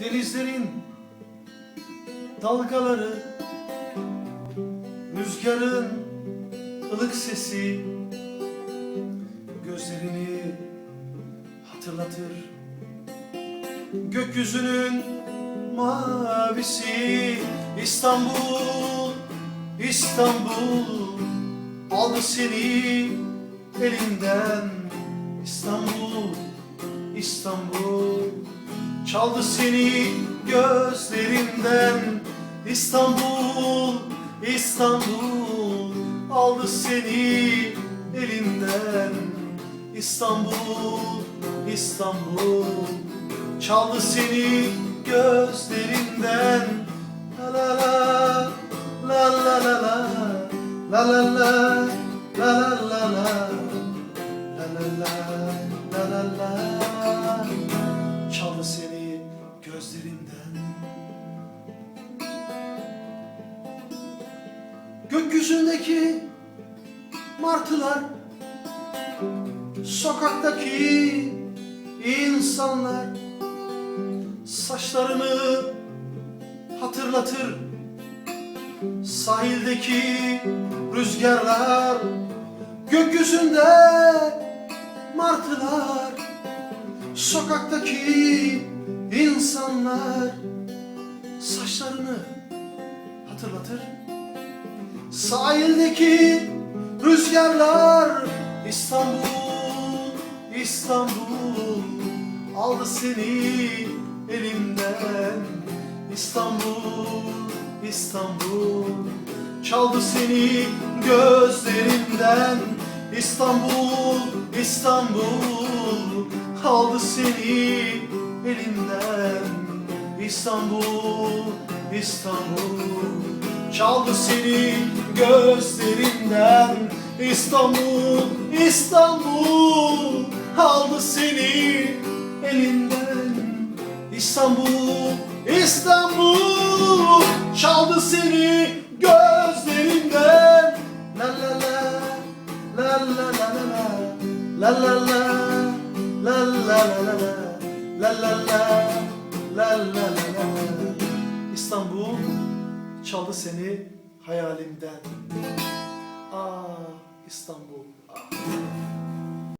denizlerin dalgaları, rüzgarın ılık sesi gözlerini hatırlatır. Gökyüzünün mavisi İstanbul, İstanbul aldı seni elinden İstanbul, İstanbul Çaldı seni gözlerimden. İstanbul, İstanbul. Aldı seni elimden İstanbul, İstanbul. Çaldı seni gözlerimden. La la la, la la la la. La la la, la la la la. La la la, la la la. Çaldı seni Gökyüzündeki martılar Sokaktaki insanlar Saçlarını hatırlatır. Sahildeki rüzgarlar Gökyüzünde martılar Sokaktaki insanlar Saçlarını hatırlatır Sahildeki rüzgarlar İstanbul, İstanbul Aldı seni elimden. İstanbul, İstanbul Çaldı seni gözlerimden. İstanbul, İstanbul Aldı seni elimden. İstanbul, İstanbul Çaldı seni gözlerimden İstanbul, İstanbul. Aldı seni elinden. İstanbul, İstanbul. Çaldı seni gözlerinden. La la. La la la la la. La la la. La la la la la. La la la. La la la la. İstanbul çaldı seni hayalimden Ah İstanbul.